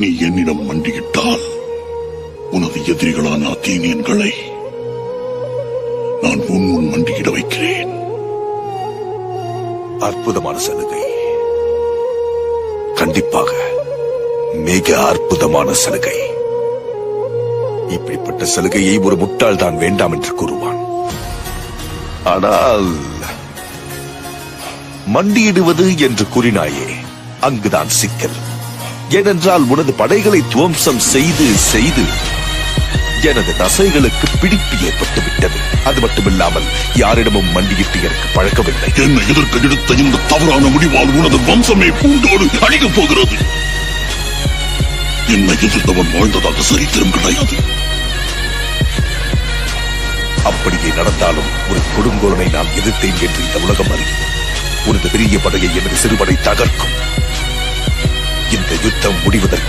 நீ என்னிடம் மண்டியிட்டால் உனது எதிரிகளான அத்தீனியன்களை நான் உன் முன் மண்டியிட வைக்கிறேன். அற்புதமான சலுகை. கண்டிப்பாக மிக அற்புதமான சலுகை. இப்படிப்பட்ட சலுகையை ஒரு முட்டாள் தான் வேண்டாம் என்று கூறுவான். ஆனால் மண்டியிடுவது என்று கூறினாயே அங்குதான் சிக்கல். ஏனென்றால் உனது படைகளை துவம்சம் செய்து செய்து எனது தசைகளுக்கு பிடிப்பு ஏற்பட்டு விட்டது அது மட்டுமில்லாமல் யாரிடமும் மண்டியிட்டு எனக்கு பழக்கவில்லை. என்னை எதிர்க்க எடுத்த இந்த தவறான முடிவால் உனது வம்சமே பூண்டோடு அழிக்கப் போகிறது? என்னை எதிர்த்தவன் வாழ்ந்ததாக சரித்திரம் கிடையாது. அப்படியே நடந்தாலும் ஒரு கொடுங்கோலனை நான் எதிர்த்தேன் என்று இந்த உலகம் அறியும். உனது பெரிய படையை எனது சிறுபடை தகர்க்கும். முடிவதற்கு